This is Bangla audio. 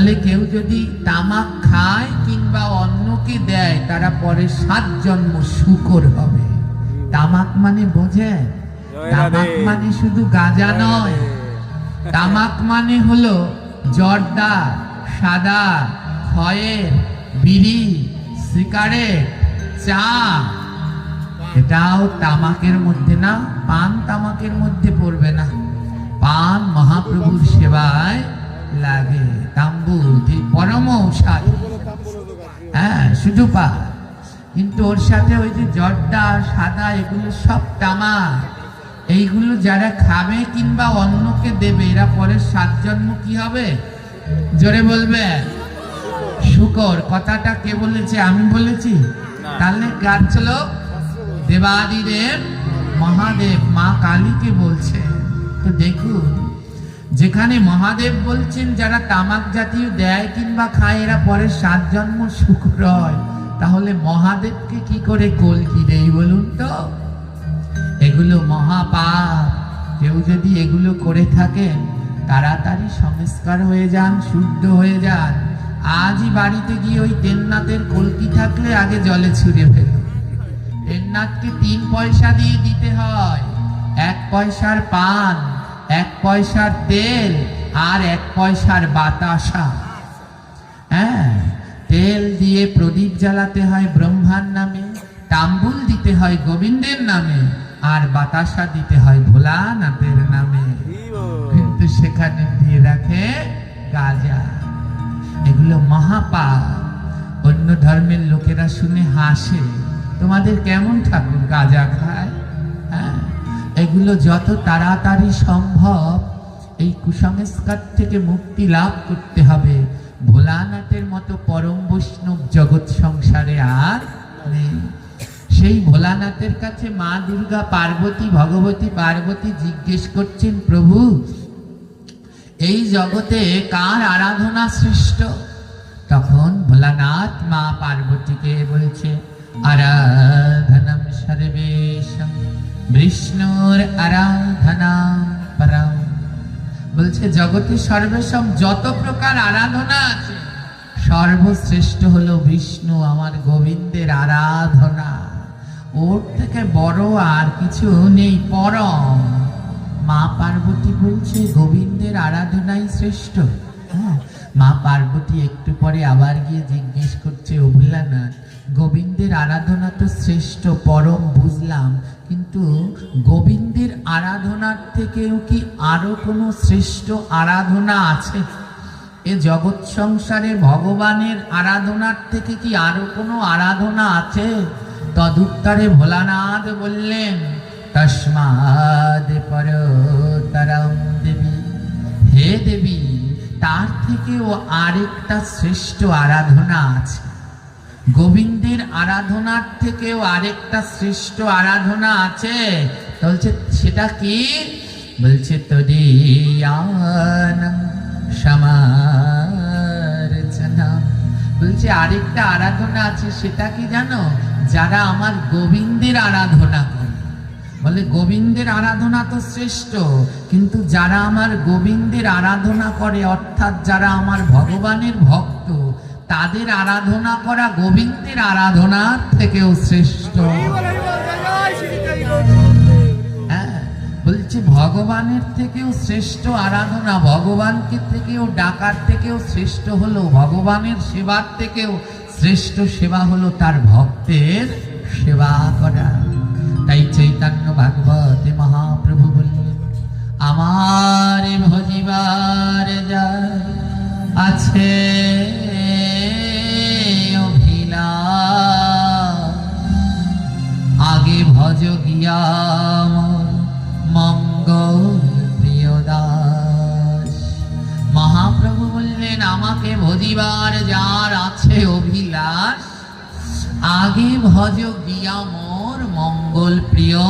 বলে কেউ যদি তামাক খায় কিংবা অন্যকে দেয় তারা পরে সাত জন্ম শুকর হবে। তামাক মানে বোঝে তামাক মানে শুধু গাঁজা নয়। তামাক মানে হলো জর্দা সাদা খয়ের বিড়ি সিগারেট চা। এটাও তামাকের মধ্যে না পান তামাকের মধ্যে পড়বে না। পান মহাপ্রভুর সেবায় লাগে তাম্বুল পরম হ্যাঁ শুধু পা। কিন্তু ওর সাথে ওই যে জর্দা, সাদা, এগুলো সব তামাক এইগুলো যারা খাবে কিংবা অন্যকে দেবে, এরা পরে সাত জন্ম কি হবে? জোরে বলবে। শুকর, কথাটা কে বলেছে? আমি বলেছি? তাহলে গাচ্ছিল দেবাদিদেব, মহাদেব, মা কালীকে বলছে। তো দেখুন যেখানে মহাদেব বলছেন, যারা তামাক জাতীয় দেয় কিংবা খায়, এরা পরে সাত জন্ম শুক্র হয় তাহলে মহাদেবকে কি করে কলকি দেই বলুন তো? এগুলো মহাপাপ। কেউ যদি এগুলো করে থাকেন, তাড়াতাড়ি সংস্কার হয়ে যান, শুদ্ধ হয়ে যান। আজই বাড়িতে গিয়ে ওই তেন্নাতের কলকি থাকলে আগে জলে ছুঁড়ে ফেলুন। তেন্নাথকে তিন পয়সা দিয়ে দিতে হয়। এক পয়সার পান। এক পয়সার তেল আর এক পয়সার বাতাসা। হ্যাঁ তেল দিয়ে প্রদীপ জ্বালাতে হয় ব্রহ্মার নামে, তাম্বুল দিতে হয় গোবিন্দের নামে, আর বাতাসা দিতে হয় ভোলানাথের নামে। কিন্তু সেখানে দিয়ে রাখে গাজা। এগুলো মহাপাপ। অন্য ধর্মের লোকেরা শুনে হাসে, তোমাদের কেমন ঠাকুর গাজা খায়? এগুলো যত তাড়াতাড়ি সম্ভব এই কুসংস্কার থেকে মুক্তি লাভ করতে হবে। ভোলানাথের মতো পরম বৈষ্ণব জগৎ সংসারে আর সেই ভোলানাথের কাছে মা দুর্গা পার্বতী, ভগবতী পার্বতী জিজ্ঞেস করছেন, প্রভু, এই জগতে কার আরাধনা শ্রেষ্ঠ? তখন ভোলানাথ মা পার্বতীকে বলছে, আরাধনম সর্বেশম বিষ্ণুর আরাধনা পরম। বলছে, জগতে সর্বেশম যত প্রকার আরাধনা আছে, সর্বশ্রেষ্ঠ হলো বিষ্ণু আমার গোবিন্দের আরাধনা। ওর থেকে বড় আর কিছু নেই, পরম। মা পার্বতী বলছে, গোবিন্দের আরাধনাই শ্রেষ্ঠ। হ্যাঁ মা পার্বতী একটু পরে আবার গিয়ে জিজ্ঞেস করছে, অভিলানাথ গোবিন্দের আরাধনা তো শ্রেষ্ঠ, পরম বুঝলাম। কিন্তু গোবিন্দের আরাধনার থেকেও কি আরও কোনো শ্রেষ্ঠ আরাধনা আছে? এ জগৎ সংসারে ভগবানের আরাধনার থেকে কি আরও কোনো আরাধনা আছে? তদুত্তরে ভোলানাথ বললেন তস্মাদ পরতরম দেবী, হে দেবী, তার থেকেও আরেকটা শ্রেষ্ঠ আরাধনা আছে। গোবিন্দের আরাধনার থেকেও আরেকটা শ্রেষ্ঠ আরাধনা আছে। বলছে, সেটা কি? বলছে সমার্চনা। বলছে, আরেকটা আরাধনা আছে, সেটা কি জানো? যারা আমার গোবিন্দের আরাধনা করে। বলে, গোবিন্দের আরাধনা তো শ্রেষ্ঠ, কিন্তু যারা আমার গোবিন্দের আরাধনা করে, অর্থাৎ যারা আমার ভগবানের ভক্ত তাদের আরাধনা করা গোবিন্দের আরাধনার থেকেও শ্রেষ্ঠ। হ্যাঁ বলছে ভগবানের থেকেও শ্রেষ্ঠ আরাধনা, ভগবানকে থেকেও, ডাকার থেকেও শ্রেষ্ঠ হলো, ভগবানের সেবার থেকেও শ্রেষ্ঠ সেবা হলো তার ভক্তের সেবা করা। তাই চৈতন্য ভাগবতে মহাপ্রভু বললেন, আমার ভজিবার ভজ গিয়াম মঙ্গল প্রিয়দাস। মহাপ্রভু বললেন, আমাকে ভজিবার যার আছে অভিলাষ। আগে ভজ গিয়া মোর মঙ্গল প্রিয়